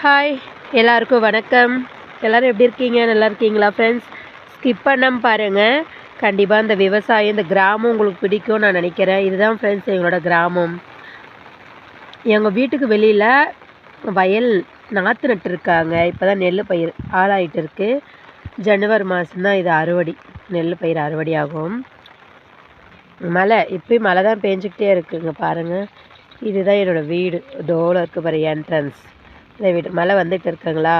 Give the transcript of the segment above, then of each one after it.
Hi எல்லாருக்கும் வணக்கம். எல்லோரும் எப்படி இருக்கீங்க? நல்லா இருக்கீங்களா ஃப்ரெண்ட்ஸ் ஸ்கிப் பண்ணாமல் பாருங்கள் கண்டிப்பாக இந்த விவசாயம் இந்த கிராமம் உங்களுக்கு பிடிக்கும் நான் நினைக்கிறேன். இதுதான் ஃப்ரெண்ட்ஸ் எங்களோட கிராமம். எங்கள் வீட்டுக்கு வெளியில் வயல் நாற்று நட்டுருக்காங்க இப்போ தான் நெல் பயிர் ஆளாயிட்டு இருக்குது ஜனவரி மாதம்தான் இது அறுவடை. நெல் பயிர் அறுவடை ஆகும். மழை இப்போயும் மழை தான் பேஞ்சிக்கிட்டே இருக்குங்க பாருங்கள் இதுதான் என்னோடய வீடு. டோவில் இருக்க பாரு என்ட்ரன்ஸ் இந்த வீடு மழை வந்துட்டு இருக்குங்களா?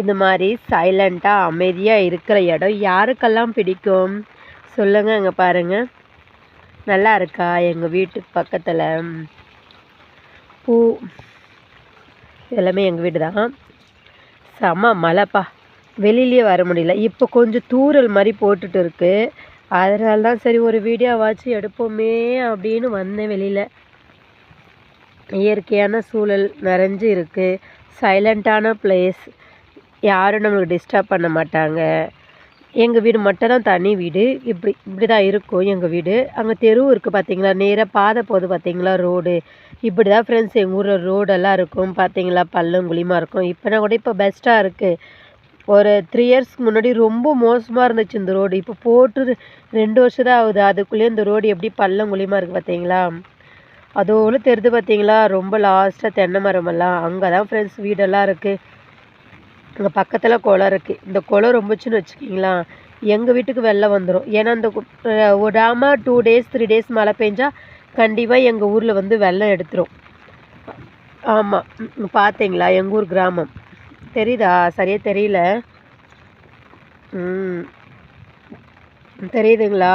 இந்த மாதிரி சைலண்ட்டாக அமைதியாக இருக்கிற இடம் யாருக்கெல்லாம் பிடிக்கும்? சொல்லுங்கள் அங்கே பாருங்கள் நல்லா இருக்கா எங்கள் வீட்டுக்கு பக்கத்தில்? பூ எல்லாமே எங்கள் வீடு தான். செம மழைப்பா. வெளியிலேயே வர முடியல. இப்போ கொஞ்சம் தூரல் மாதிரி போட்டுட்டு இருக்குது அதனால தான் சரி ஒரு வீடியோவாச்சும் எடுப்போமே அப்படின்னு வந்தேன் வெளியில். இயற்கையான சூழல் நிறைஞ்சு இருக்குது சைலண்ட்டான பிளேஸ் யாரும் நம்மளுக்கு டிஸ்டர்ப் பண்ண மாட்டாங்க. எங்கள் வீடு மட்டும் தான் தனி வீடு. இப்படி இப்படி தான் இருக்கும் எங்கள் வீடு. அங்கே தெரு இருக்குது பார்த்தீங்களா நேராக பாதை போகுது பார்த்தீங்களா ரோடு இப்படி தான் ஃப்ரெண்ட்ஸ் எங்கள் ஊரில் ரோடெல்லாம் இருக்கும். பார்த்தீங்களா பள்ளம் குழிமா இருக்கும். இப்போனா கூட இப்போ பெஸ்ட்டாக இருக்குது ஒரு த்ரீ இயர்ஸ்க்கு முன்னாடி ரொம்ப மோசமாக இருந்துச்சு இந்த ரோடு இப்போ போட்டு ரெண்டு வருஷம் தான் ஆகுது. அதுக்குள்ளேயே இந்த ரோடு எப்படி பள்ளம் குழிமா இருக்குது பார்த்தீங்களா அதோடு தெரிது பார்த்தீங்களா ரொம்ப லாஸ்ட்டாக தென்னை மரமெல்லாம். அங்கே தான் ஃப்ரெண்ட்ஸ் வீடெல்லாம் இருக்குது அங்கே பக்கத்தில் குளம் இருக்குது இந்த குளம் ரொம்பச்சுன்னு வச்சுக்கிங்களா? எங்கள் வீட்டுக்கு வெள்ளம் வந்துடும் ஏன்னா அந்த விடாமல் டூ டேஸ் த்ரீ டேஸ் மழை பெஞ்சால் கண்டிப்பாக எங்கள் ஊரில் வந்து வெள்ளம் எடுத்துரும். ஆமாம் பார்த்தீங்களா எங்கள் ஊர் கிராமம். தெரியுதா? சரியாக தெரியல. ம். தெரியுதுங்களா?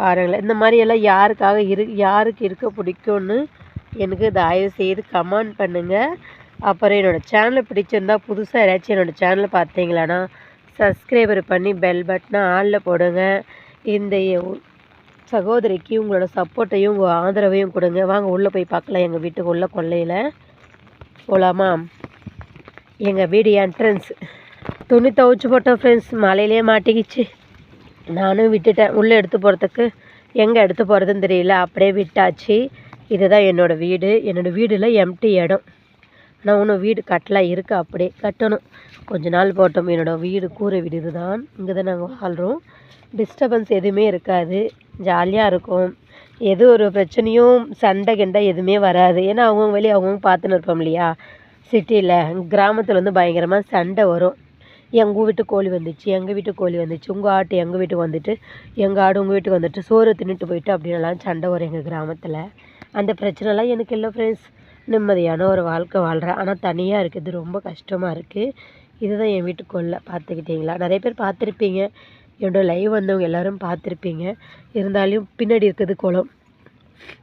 பாருங்களேன். இந்த மாதிரி எல்லாம் யாருக்காக இரு யாருக்கு இருக்க பிடிக்கும்னு எனக்கு தயவு செய்து கமெண்ட் பண்ணுங்கள் அப்புறம் என்னோடய சேனலை பிடிச்சிருந்தா புதுசாக யாராச்சும் என்னோடய சேனலை பார்த்தீங்களான்னா சப்ஸ்கிரைபர் பண்ணி பெல் பட்டனை ஆளில் போடுங்க. இந்த சகோதரிக்கு உங்களோட சப்போர்ட்டையும் உங்கள் ஆதரவையும் கொடுங்க. வாங்க உள்ளே போய் பார்க்கலாம். எங்கள் வீட்டுக்கு உள்ள கொள்ளையில் போகலாமா எங்கள் வீடு என்ட்ரன்ஸ் துணி துவைச்சி போட்டோம் ஃப்ரெண்ட்ஸ் மலையிலே மாட்டிக்கிச்சு. நானும் விட்டுட்டேன். உள்ளே எடுத்து போகிறதுக்கு எங்கே எடுத்து போகிறதுன்னு தெரியல. அப்படியே விட்டாச்சு. இதுதான் என்னோடய வீடு. என்னோடய வீடில் எம்டி இடம். ஆனால் இன்னும் வீடு கட்டலாம் இருக்குது அப்படியே கட்டணும். கொஞ்ச நாள் போட்டோம். என்னோடய வீடு கூரை வீடு இதுதான். இங்கே தான் நாங்கள் வாழ்கிறோம் டிஸ்டர்பன்ஸ் எதுவுமே இருக்காது. ஜாலியாக இருக்கும். எது ஒரு பிரச்சனையும் சண்டை கிண்டை எதுவுமே வராது. ஏன்னா அவங்கவுங்க வெளியே அவங்கவுங்க பார்த்துன்னு இருப்போம் இல்லையா? சிட்டியில் கிராமத்தில் வந்து பயங்கரமாக சண்டை வரும். எங்கள் வீட்டு கோழி வந்துச்சு எங்கள் வீட்டு கோழி வந்துச்சு உங்கள் ஆட்டு எங்கள் வீட்டுக்கு வந்துட்டு எங்கள் ஆடு உங்கள் வீட்டுக்கு வந்துட்டு சோறு தின்னுட்டு போயிட்டு அப்படின்லாம் சண்டை வரும் எங்கள் கிராமத்தில். அந்த பிரச்சனைலாம் எனக்கு இல்லை ஃப்ரெண்ட்ஸ் நிம்மதியான ஒரு வாழ்க்கை வாழ்கிறேன் ஆனால் தனியாக இருக்குது ரொம்ப கஷ்டமாக இருக்குது இதுதான் என் வீட்டு கொல்லை பார்த்துக்கிட்டிங்களா? நிறைய பேர் பார்த்துருப்பீங்க. என்னோடய லைவ் வந்தவங்க எல்லோரும் பார்த்துருப்பீங்க. இருந்தாலும் பின்னாடி இருக்குது குளம்.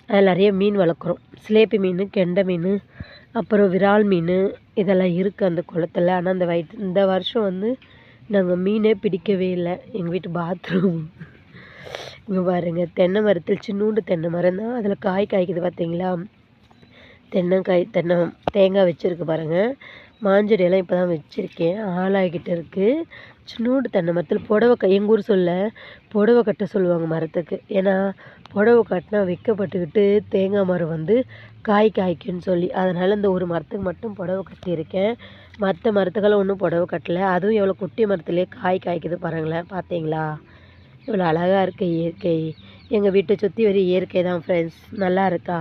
அதில் நிறைய மீன் வளர்க்குறோம். சிலேபி மீன் கெண்டை மீன் அப்புறம் விரால் மீன் இதெல்லாம் இருக்குது அந்த குளத்துல. ஆனால் அந்த வயிற்று இந்த வருஷம் வந்து நாங்கள் மீனே பிடிக்கவே இல்லை. எங்கள் வீட்டு பாத்ரூம் இங்கே பாருங்கள் தென்னை மரத்தில் சின்னூண்டு தென்னை மரம் தான். அதில் காய் காய்க்குது பார்த்தீங்களா தென்னங்காய் தென்னை தேங்காய் வச்சுருக்கு பாருங்கள் மாஞ்செடியெல்லாம் இப்போ தான் வச்சுருக்கேன். ஆளாகிட்டு இருக்குது சின்னோண்டு தென்னை மரத்தில் புடவை க எங்கள் ஊர் சொல்ல புடவை கட்ட சொல்லுவாங்க மரத்துக்கு. ஏன்னா புடவை கட்டினா வைக்கப்பட்டுக்கிட்டு தேங்காய் மரம் வந்து காய் காய்க்குன்னு சொல்லி அதனால் இந்த ஒரு மரத்துக்கு மட்டும் புடவை கட்டியிருக்கேன். மற்ற மரத்துக்கெல்லாம் ஒன்றும் புடவை கட்டலை. அதுவும் எவ்வளோ குட்டி மரத்துலேயே காய் காய்க்குது பாருங்களேன் பார்த்தீங்களா இவ்வளோ அழகாக இருக்குது இயற்கை. எங்கள் வீட்டை சுற்றி வர இயற்கை தான் ஃப்ரெண்ட்ஸ் நல்லா இருக்கா?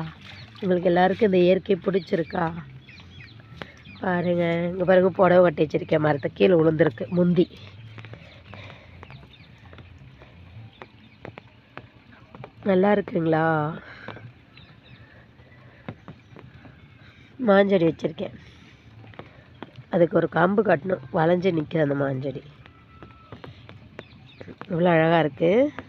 உங்களுக்கு எல்லாருக்கும் இந்த இயற்கை பிடிச்சிருக்கா? பாருங்கள் இங்கே பாருங்க புடவை கட்டி வச்சிருக்கேன். மரத்தை கீழே விழுந்துருக்கு முந்தி. நல்லா இருக்குங்களா? மாஞ்செடி வச்சுருக்கேன். அதுக்கு ஒரு கம்பு கட்டணும். வளைஞ்சு நிற்கிது அந்த மாஞ்செடி. இவ்வளோ அழகாக இருக்குது